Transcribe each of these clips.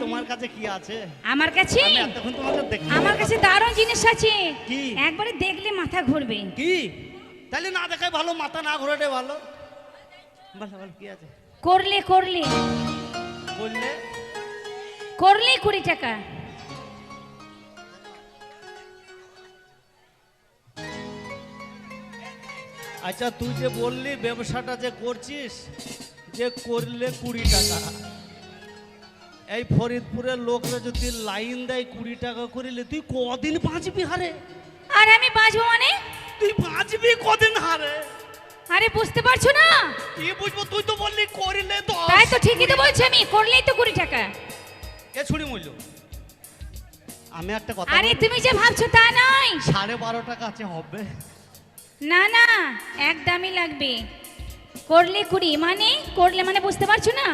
তোমার কাছে আমার কাছে? আমার কাছে দারুণ জিনিস আছে। একবারে দেখলে মাথা ঘুরবে। কি? তাহলে না দেখাই ভালো মাথা না ঘোরাটে ভালো। কি আছে? করলে করলে। করলে করলে কুড়ি টাকা। আচ্ছা তুই যে বললি ব্যবসাটা যে করছিস যে করলে কুড়ি টাকা। এই ফরিদপুরের লোকরা যদি লাইন দেয় কুড়ি টাকা করিলে তুই কদিন বাঁচবি হারে? আর আমি বাঁচবো মানে? তুই বাঁচবি কদিন হারে? আরে বুঝতে পারছ না? কি বুঝব? তুই তো বললি করিলে তো তাই তো ঠিকই তো বলছি আমি করলেই তো কুড়ি টাকা। এ ছুরি মূল্য। আমি একটা কথা আরে তুমি যে ভাবছ তা নয়। সাড়ে বারো টাকা আছে হবে। না না এক দামই লাগবে। করলে কুড়ি মানে করলে মানে বুঝতে পারছ না?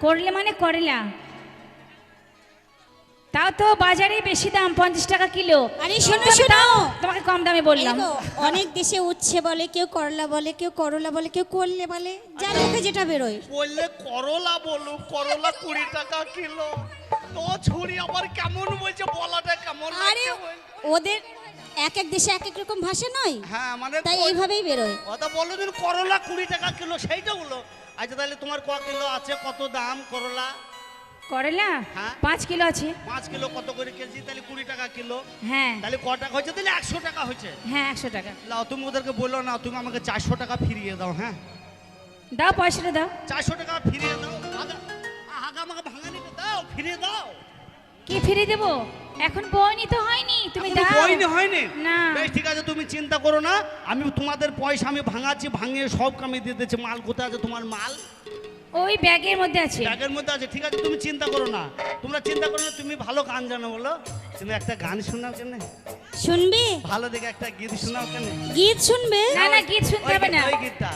করলে মানে করলা। তাও তো বাজারে বেশি দাম পঞ্চাশ টাকা কিলো। আরে শোনো, আমি শোনো। তাও তোমাকে কম দামে বললাম। অনেক দেশে উচ্ছে বলে কেউ করলা বলে কেউ করলা বলে কেউ করলে বলে। যার মুখে যেটা বেরোয়। বললে করলা বলো করলা কুড়ি টাকা কিলো। তো ছুরি আবার কেমন বলছে বলাটা কেমন আরে ওদের এক এক দেশে এক এক রকম ভাষা নয়? হ্যাঁ মানে তাই এইভাবেই বেরোয়। কথা বলল দিন করলা কুড়ি টাকা কিলো সেইটা বলো আচ্ছা তাহলে তোমার ক কিলো আছে? কত দাম করলা? করলা? হ্যাঁ। পাঁচ কিলো আছে। পাঁচ কিলো কত করে কেজি? তাহলে কুড়ি টাকা কিলো। হ্যাঁ। তাহলে ক টাকা হয়েছে? তাহলে একশো টাকা হয়েছে। হ্যাঁ একশো টাকা। লাও তুমি ওদেরকে বলল না তুমি আমাকে চারশো টাকা ফিরিয়ে দাও হ্যাঁ? দাও পয়সাটা দাও। চারশো টাকা ফিরিয়ে দাও। আগা আগা আমাকে ভাঙানিতে দাও ফিরিয়ে দাও। কি ফিরে দেবো? এখন বই নিতে হয়নি তুমি দাও। হয়নি হয়নি? না। বেশ ঠিক আছে তুমি চিন্তা করো না। আমি তোমাদের পয়সা আমি ভাঙাচ্ছি ভাঙিয়ে সব কামে দিয়ে দিচ্ছি। মাল কোথায় আছে তোমার মাল? ওই ব্যাগের মধ্যে আছে। ব্যাগের মধ্যে আছে ঠিক আছে তুমি চিন্তা করো না। তোমরা চিন্তা করো না তুমি ভালো গান জানো বলো। তুমি একটা গান শোনাও কেন? শুনবি? ভালো দেখে একটা গীত শোনাও কেন? গীত শুনবে? না না গীত শুনতে হবে না। ওই গীতটা।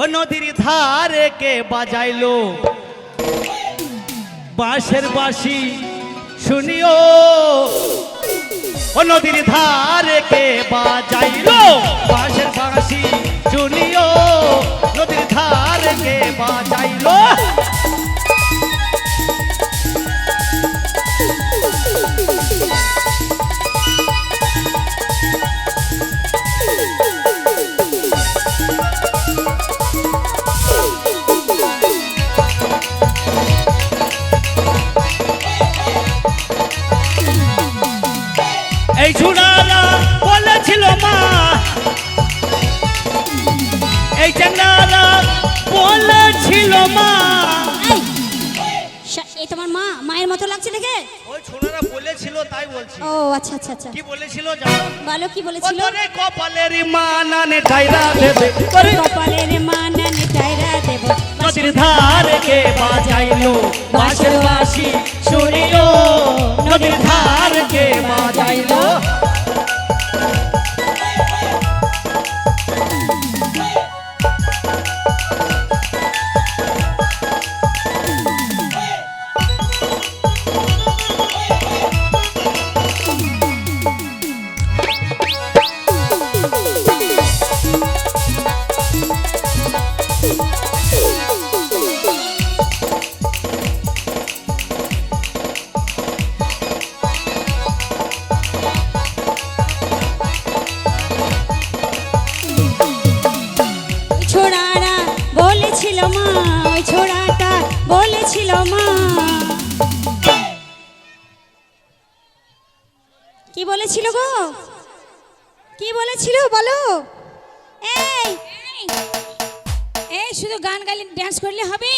ও নদীর ধারে কে বাজাইলো? বাঁশের বাঁশি শুনিও। ও নদীর ধারে কে বাজাইল? বাঁশের বাঁশি শুনিও। নদীর ধারে কে বাজাইলো? কি বলেছিল জানো? বলো কি বলেছিল? তোরে কপালের মা নানে টাইরা দেবে। তোরে কপালের মা টাইরা দেব। নদীর ধারে কে বাজাইলো? বাঁশের বাঁশি শুনিও নদীর ধারে কে বাজাইলো? বলেছিল গো? কি বলেছিল বলো? এই এই, শুধু গান গাইলে ড্যান্স করলে হবে?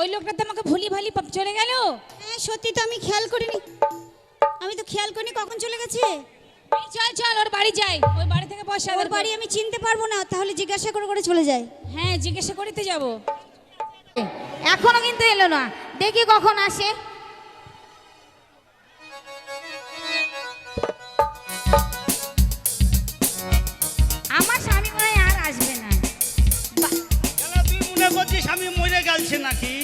ওই লোকটা তো আমাকে ভুলি ভালি চলে গেল। হ্যাঁ, সত্যি তো আমি খেয়াল করিনি। আমি তো খেয়াল করিনি কখন চলে গেছে। চল চল ওর বাড়ি যাই। ওই বাড়ি থেকে পয়সা ওর বাড়ি আমি চিনতে পারব না তাহলে জিজ্ঞাসা করে করে চলে যায় হ্যাঁ জিজ্ঞাসা করিতে যাব। এখনও কিন্তু এলো না। দেখি কখন আসে। মনে করছিস আমি মরে গেলছি নাকি?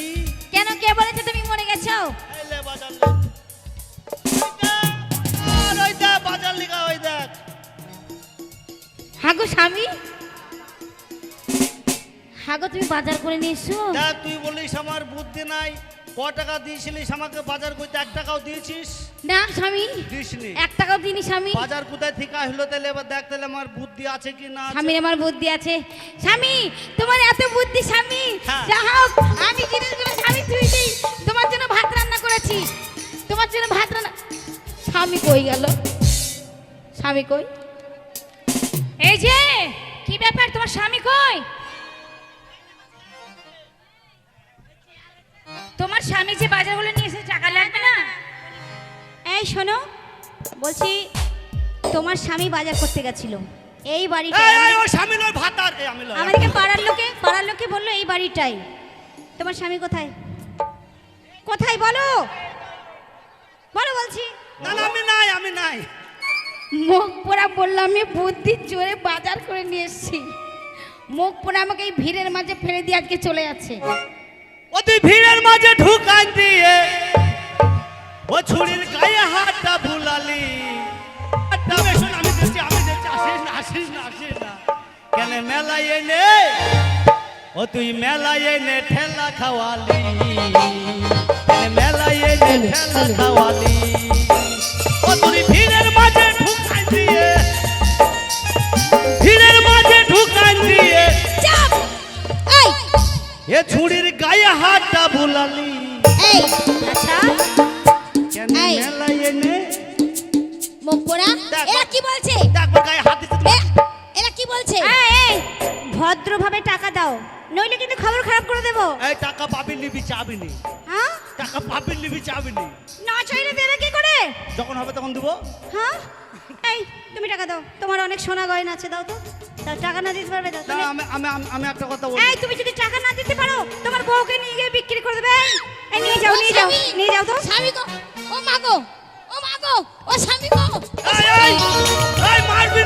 কেন কে বলেছে তুমি মরে গেছো? হাগো হ্যাঁ স্বামী। হ্যাঁ হাগো তুমি বাজার করে নিয়েছো দেখ তুই বলিস আমার বুদ্ধি নাই। ক টাকা দিয়েছিলিস আমাকে? বাজার করতে এক টাকাও দিয়েছিস? না স্বামী। দিসনি। এক টাকাও দিনি স্বামী। বাজার কোথায় থেকে আসলো তাহলে? এবার দেখ তাহলে আমার বুদ্ধি আছে কি না আছে। স্বামীর আমার বুদ্ধি আছে। স্বামী তোমার এত বুদ্ধি স্বামী। হ্যাঁ। যা হোক আমি জিনিসগুলো স্বামী তুই দিই। তোমার জন্য ভাত রান্না করেছি। তোমার জন্য ভাত রান্না স্বামী কই গেল? স্বামী কই? এই যে কি ব্যাপার? তোমার স্বামী কই? তোমার স্বামী যে বাজারগুলো নিয়ে এসে টাকা লাগবে না? এই শোনো বলছি তোমার স্বামী বাজার করতে গেছিল। এই বাড়িটা স্বামী নয় ভাতার। আমাদেরকে পাড়ার লোকে পাড়ার লোকে বলল এই বাড়িটাই তোমার স্বামী কোথায়? কোথায় বলো? বলো বলছি। না না আমি নাই আমি নাই। মুখ পোড়া বললাম আমি বুদ্ধির জোরে বাজার করে নিয়ে এসেছি। মুখ পোড়া আমাকে এই ভিড়ের মাঝে ফেলে দিয়ে আজকে চলে যাচ্ছে। তুই ভিড়ের মাঝে ঢুকান দিয়ে ও ছুরির গায়ে হাতটা ভুলালি হাতটা বেশন আমি দিচ্ছি আমি দিচ্ছি আসিস না আসিস না আসিস না। কেন মেলায় এনে, ও তুই মেলায় এনে ঠেলা খাওয়ালি। মেলায় এনে ঠেলা খাওয়ালি। এ ছুরির গায়ে হাতটা ভুলালি এই আচ্ছা। কেন এই। মেলায় এনে? দেখ, এরা কি বলছে? দেখো গায়ে হাত দিতে এরা কি বলছে? এই ভদ্রভাবে টাকা দাও নইলে কিন্তু খবর খারাপ করে দেবো। এই টাকা পাবি নিবি চাবি নি। হ্যাঁ? টাকা পাবি নিবি চাবি নি। না চাইলে দেবে কি করে? যখন হবে তখন দেবো। হ্যাঁ? এই তুমি টাকা দাও। তোমার অনেক সোনা গয়না আছে দাও তো। দাও টাকা না দিতে পারবে তো? তুমি- আমি আমি আমি- আমি একটা কথা বলি। এই তুমি যদি টাকা না দিতে পারো তোমার বউকে নিয়ে গিয়ে বিক্রি করে দেবে। এই, নিয়ে যাও নিয়ে যাও নিয়ে যাও তো। স্বামী গো! ও মা গো! ও মা গো! ও স্বামী গো! এই, এই, এই, মারবি নি মারবি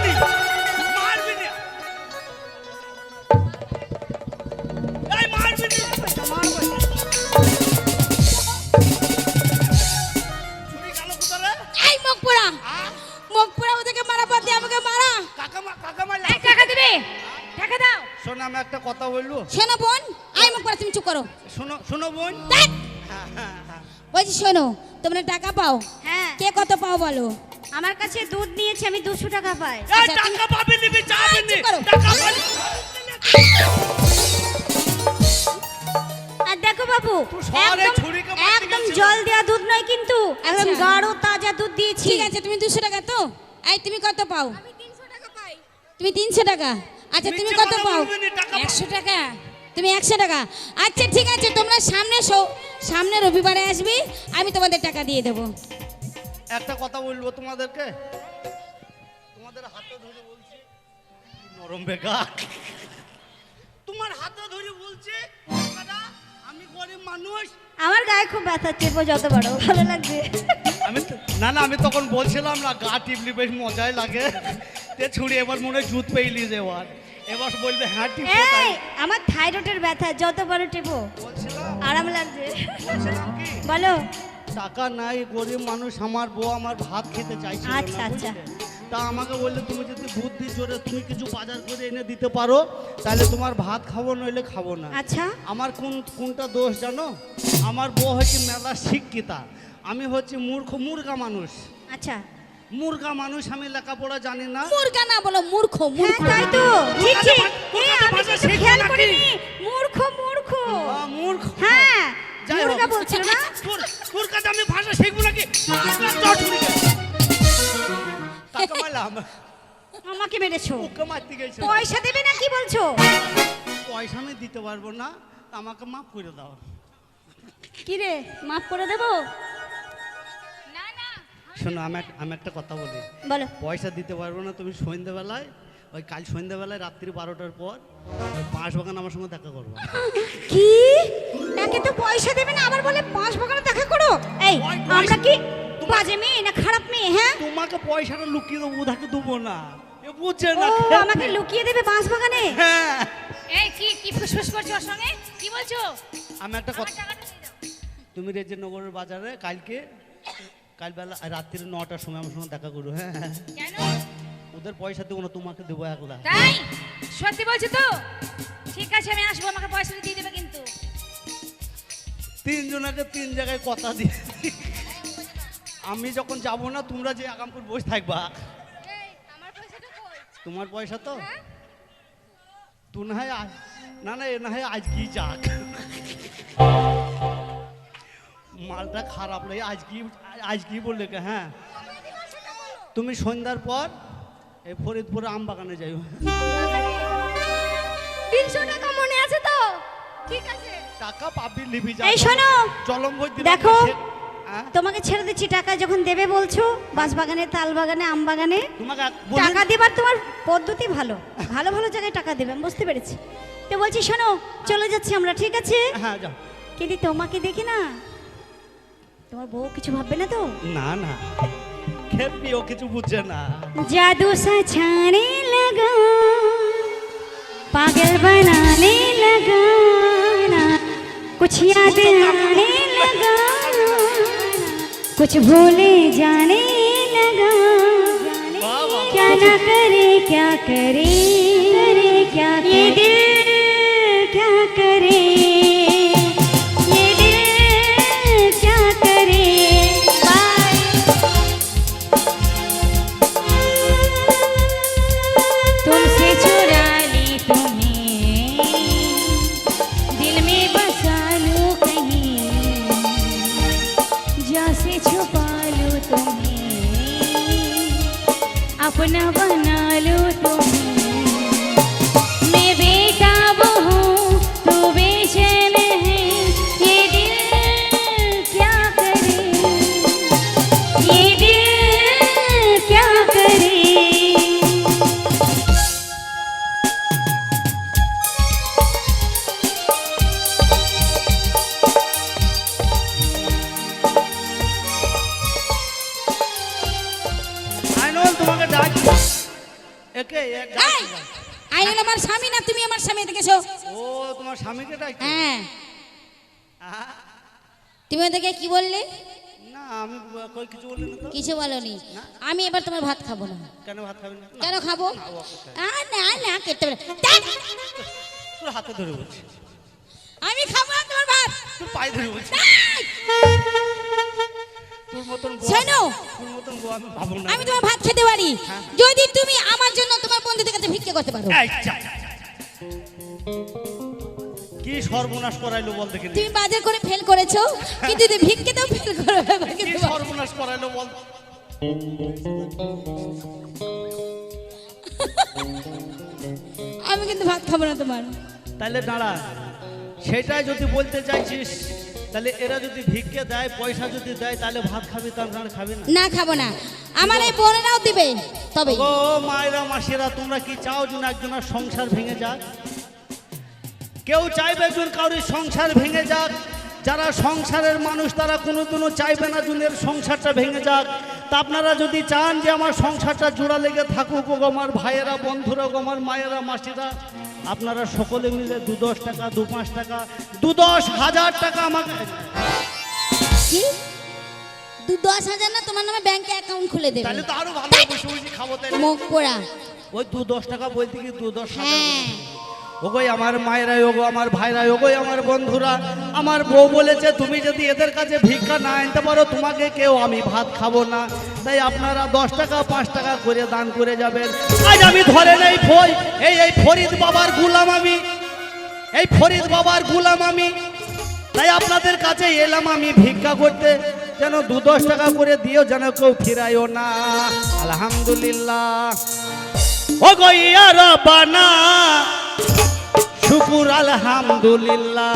বলছি শোনো তোমরা টাকা পাও। হ্যাঁ। কে কত পাও বলো? আমার কাছে দুধ নিয়েছে আমি দুশো টাকা পাই। এই আচ্ছা, টাকা পাবি নিবি টাকা পাবি আর দেখো বাবু একদম একদম। জল দেওয়া দুধ নয় কিন্তু একদম আচ্ছা। গাঢ় তাজা দুধ দিয়েছি। ঠিক আছে তুমি দুশো টাকা তো? এই তুমি কত পাও? তুমি তিনশো টাকা? আচ্ছা তুমি কত পাও। একশো টাকা? তুমি একশো টাকা? আচ্ছা ঠিক আছে তোমরা সামনে সৌ- সামনে রবিবারে আসবি আমি তোমাদের টাকা দিয়ে দেবো। একটা কথা বলব তোমাদেরকে? তোমাদের হাতে ধরে বলছি নরম বেকা তোমার হাতে ধরে বলছি আমি গরিব মানুষ। আমার গায়ে খুব ব্যথা চেপো যত বড় ভালো লাগবে। আমি না না আমি তখন বলছিলাম না গা টিপলি বেশ মজাই লাগে। তে ছুরি এবার মনে হয় জুত পেইলি যে এবার এবার বলবে হ্যাঁ টিপো এই আমার থাইরয়েডের ব্যথা যত বড় টেপো। বলছিলাম আরাম লাগছে। বলো। টাকা নাই গরিব মানুষ আমার বউ আমার ভাত খেতে চাইছিল না, আচ্ছা, আচ্ছা। তা আমাকে বললে তুমি যদি বুদ্ধি জোরে তুমি কিছু বাজার করে এনে দিতে পারো তাহলে তোমার ভাত খাব নইলে খাব না। আচ্ছা। আমার কোন কোনটা দোষ জানো? আমার বউ হচ্ছে মেলা শিক্ষিতা। আমি হচ্ছে মূর্খ মুর্গা মানুষ। আচ্ছা। মুর্গা মানুষ আমি লেখাপড়া জানি না। মূর্খা না বলো মূর্খ হ্যাঁ মূর্খ তাই তো। ঠিক ঠিক। এই, আমি ভাষা খেয়াল করিনি। আমাকে মেরেছো। ওকে মারতে গেছিল পয়সা দেবে না কি বলছো? পয়সা আমি দিতে পারব না আমাকে মাফ করে দাও। কি রে মাফ করে দেবো? না না। শোনো আমি আমি একটা কথা বলি। বলো। পয়সা দিতে পারব না তুমি সন্ধ্যেবেলায় ওই কাল সন্ধ্যেবেলায় রাত্রি বারোটার পর ওই পাঁচ বাগান আমার সঙ্গে দেখা করব। কি? একে তো পয়সা দেবে না আবার বলে পাঁচ বাগানে দেখা করো? এই আমরা পয়সা- কি বাজে মেয়ে না খারাপ মেয়ে হ্যাঁ? তোমাকে পয়সাটা লুকিয়ে দেবো ওধাকে দেবো না। ও না আমাকে লুকিয়ে দেবে বাঁশ বাগানে? হ্যাঁ। এই কি কি ফুসফুস করছ ওর সঙ্গে? কি বলছো? আমি একটা কথা তুমি রেজেনগরের বাজারে কালকে কাল বেলা রাত্রি নটার সময় আমার সঙ্গে দেখা করো হ্যাঁ। কেন? ওদের পয়সা দেবো না তোমাকে দেবো এক লাখ। তাই? সত্যি বলছো তো? ঠিক আছে আমি আসব আমাকে পয়সা দিয়ে দেবে কিন্তু। তিনজনকে তিন জায়গায় কথা দিয়ে আমি যখন যাব না তোমরা যে আগাম করে বসে থাকবা। তোমার পয়সা তো? তু না হয় না না এ না হয় আজকেই যাক। মালটা খারাপ লাগে আজকেই আজকেই বললে কে, হ্যাঁ। তুমি সন্ধ্যার পর এই ফরিদপুরে আম বাগানে যাই তিনশো টাকা মনে আছে তো? ঠিক আছে। টাকা পাবি লিবি যা। এই শোনো, চলম দেখো। সে- হ্যাঁ? তোমাকে ছেড়ে দিচ্ছি টাকা যখন দেবে বলছো বাঁশ বাগানে তাল বাগানে আম বাগানে তোমাকে এক- বলি- টাকা দেবার তোমার পদ্ধতি ভালো ভালো ভালো জায়গায় টাকা দেবে আমি বুঝতে পেরেছি তো বলছি শোনো চলে যাচ্ছি আমরা ঠিক আছে হ্যাঁ যাও কিন্তু তোমাকে দেখি না তোমার বউ কিছু ভাববে না তো না না খেপি ও কিছু বুঝছে না जादू सा छाने लगा पागल बनाने लगा ना कुछ याद आने लगा कुछ भूले जाने लगा। क्या ना करे क्या करे करे क्या ये दिल এই, আই হলো আমার স্বামী না তুমি আমার স্বামী দেখেছ ও তোমার স্বামীকে ডাকি হ্যাঁ। তুমি ওদেরকে কি বললে? না আমি কই কিছু বলি না তো? কিছু বলনি। আমি এবার তোমার ভাত খাব না। কেন ভাত খাবি না? না, কেন খাব? না, ও অপেক্ষা। আ, না না খেতে পারে। তোর হাতে ধরে বলছি। আমি খাব না তোমার ভাত। তোর পায়ে ধরে বলছি। তোর মতন বউ- শোনো। আমি তোমার ভাত খেতে পারি। যদি তুমি আমার জন্য বন্ধুদের কাছে ভিক্ষে করতে পারো। কি সর্বনাশ করাইলো বল দেখি তুমি বাজার করে ফেল করেছ কিন্তু তুমি ভিক্ষেতেও ফেল করবে কি সর্বনাশ করাইলো বল। আমি কিন্তু ভাত খাব না তোমার। তাহলে দাঁড়া সেটাই যদি বলতে চাইছিস তাহলে এরা যদি ভিক্ষে দেয় পয়সা যদি দেয় তাহলে ভাত খাবি তার খাবি না? না খাব না। আমার এই বোনেরাও দিবে তবে। ও মায়েরা মাসিরা তোমরা কি চাও যেন একজনের সংসার ভেঙে যাক? কেউ চাইবে একজন কারোর সংসার ভেঙে যাক? যারা সংসারের মানুষ তারা কোনোদিনও চাইবে না জনের সংসারটা ভেঙে যাক। তা আপনারা যদি চান যে আমার সংসারটা জোড়া লেগে থাকুক ও আমার ভাইয়েরা বন্ধুরা ও আমার মায়েরা মাসিরা আপনারা সকলে মিলে দু দশ টাকা দু পাঁচ টাকা দু দশ হাজার টাকা আমাকে কি? দু দশ হাজার না তোমার নামে ব্যাংকে অ্যাকাউন্ট খুলে দেবে। তাহলে তো আরও ভালো বসে বসে খাব মুখ পোড়া। ওই দু দশ টাকা বলতে কি দু দশ হাজার ওগোই আমার মায়েরা, ওগো আমার ভাইরা, ওগোই আমার বন্ধুরা, আমার বউ বলেছে, তুমি যদি এদের কাছে ভিক্ষা না আনতে পারো, তোমাকে কেউ আমি ভাত খাব না। তাই আপনারা দশ টাকা, পাঁচ টাকা করে দান করে যাবেন। আজ আমি ধরে নেই ফই, এই এই ফরিদ বাবার গুলাম আমি, এই ফরিদ বাবার গুলাম আমি। তাই আপনাদের কাছে এলাম আমি ভিক্ষা করতে, যেন দু দশ টাকা করে দিও যেন কেউ ফিরাইও না। আলহামদুলিল্লাহ। ও গইয়া রব্বানা শুকুর আলহামদুলিল্লাহ।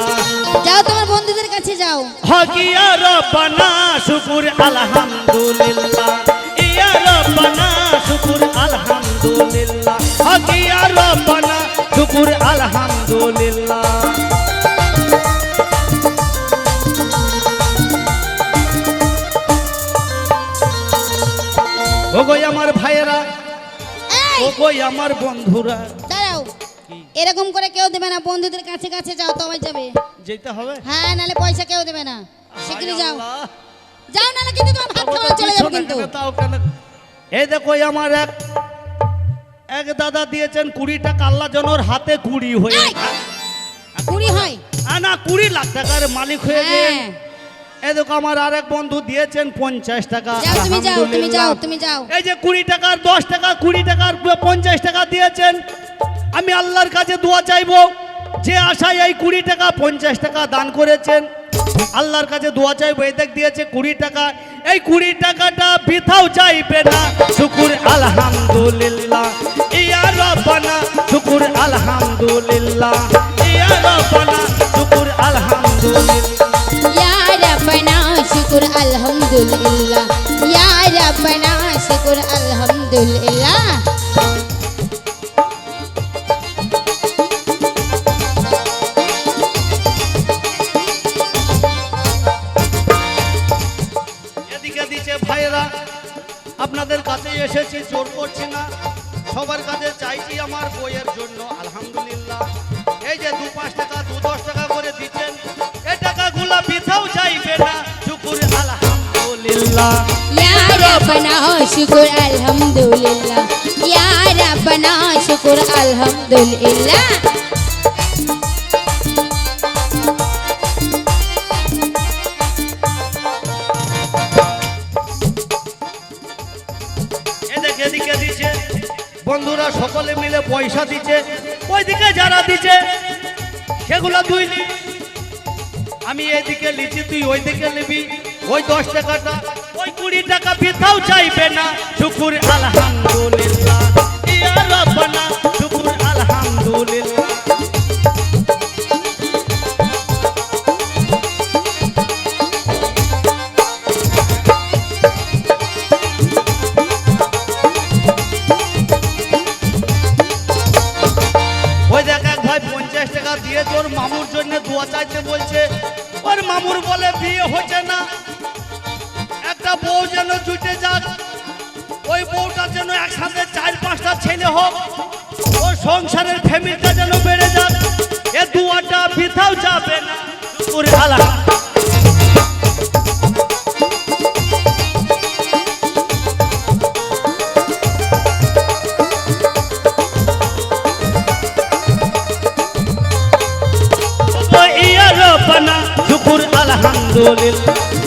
যাও তোমার বন্ধুদের কাছে যাও। হকিয়া রব্বানা শুকুর আলহামদুলিল্লাহ। ইয়া রব্বানা শুকুর আলহামদুলিল্লাহ। হকিয়া রব্বানা শুকুর আলহামদুলিল্লাহ। ও গই আমার ভাইয়েরা এই! ও গই আমার বন্ধুরা এরকম করে কেউ দেবে না বন্ধুদের কাছে কাছে যাও তোমার যাবে। যেতে হবে? হ্যাঁ নালে পয়সা কেউ দেবে না। শিগগিরই যাও। যাও নালে কিন্তু তোমার ভাত খাওয়া চলে যাবে কিন্তু। এই দেখো আমার এক এক দাদা দিয়েছেন কুড়ি টাকা আল্লাহ জনর হাতে কুড়ি হয়ে! কুড়ি হয়। না কুড়ি লাখ টাকার মালিক হয়ে গেলেন। হ্যাঁ এই দেখো আমার আরেক বন্ধু দিয়েছেন পঞ্চাশ টাকা। যাও তুমি যাও তুমি যাও তুমি যাও। এই যে কুড়ি টাকার দশ টাকা কুড়ি টাকার পঞ্চাশ টাকা দিয়েছেন। আমি আল্লাহর কাছে দোয়া চাইব, যে আশায় এই কুড়ি টাকা, পঞ্চাশ টাকা দান করেছেন, আল্লাহর কাছে দোয়া চাইব, এই দেখ দিয়েছে কুড়ি টাকা। এই কুড়ি টাকাটা বৃথাও চাইবে না, শুকুর আলহামদুলিল্লাহ। ইয়া রব্বানা, শুকুর আলহামদুলিল্লাহ। ইয়া রব্বানা, শুকুর আলহামদুলিল্লাহ। ইয়া রাব্বানা, শুকুর আলহামদুলিল্লাহ। ইয়া রাব্বানা, শুকুর আলহামদুলিল্লাহ। শুকুর আলহামদুলিল্লাহ ইয়া রাব্বানা শুকুর আলহামদুলিল্লাহ দিচ্ছে বন্ধুরা সকলে মিলে পয়সা দিচ্ছে, ওইদিকে যারা দিচ্ছে, সেগুলো তুই আমি এদিকে লিখি তুই ওইদিকে নিবি, ওই দশ টাকাটা কুড়ি টাকা পিতাও চাইবে না। শুকুর আলহামদুলিল্লাহ। ইয়া রব্বানা শুকুর আলহামদুলিল্লাহ। সংসারের ফ্যামিলিটা যেন বেড়ে যাক এ দুয়াটা বৃথাও যাবে না। করে আলা আলহামদুলিল্লাহ।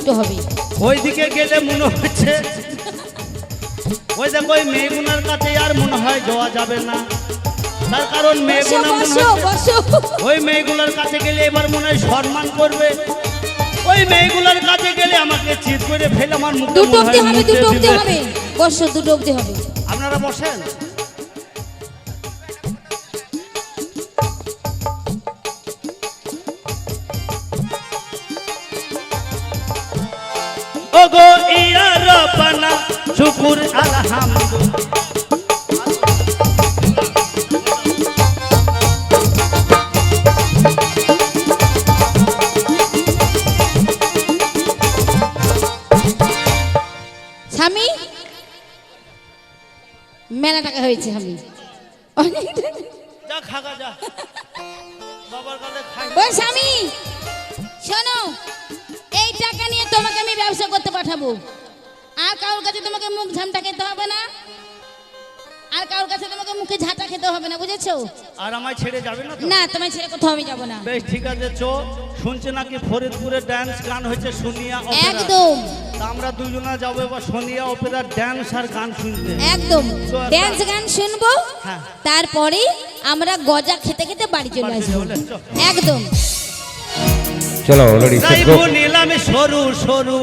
একটু হবে। ওইদিকে গেলে মনে হচ্ছে ওই দেখো ওই মেয়েগুনার কাছে আর মনে হয় যাওয়া যাবে না। তার কারণ মেয়েগুনা মনে হচ্ছে ওই মেয়েগুলোর কাছে গেলে এবার মনে হয় সম্মান করবে। ওই মেয়েগুলোর কাছে গেলে আমাকে চিৎ করে ফেলে আমার মুখে দুটো হবে দুটো হবে। বসো দুটো হবে। আপনারা বসেন। রব্বানা শুকুর আলহামদুলিল্লাহ স্বামী মেলা টাকা হয়েছে ও স্বামী শোনো এই টাকা নিয়ে তোমাকে আমি ব্যবসা করতে পাঠাবো। কারোর কাছে তোমাকে মুখ ঝামটা খেতে হবে না। আর কারোর কাছে তোমাকে মুখে ঝাঁটা খেতে হবে না বুঝেছ? আর আমায় ছেড়ে যাবে না তো? না তোমার ছেড়ে কোথাও আমি যাব না। বেশ ঠিক আছে চো। শুনছে নাকি ফরিদপুরে ড্যান্স গান হয়েছে সোনিয়া অপেরা। একদম। তা আমরা দুজনা যাব এবার সোনিয়া অপেরার ড্যান্স আর গান শুনতে। একদম। ড্যান্স গান শুনব হ্যাঁ। তারপরে আমরা গজা খেতে খেতে বাড়ি চলে বাড়ি আসব। চলে। একদম। চলো যাইবো নিলামে সরু সরু।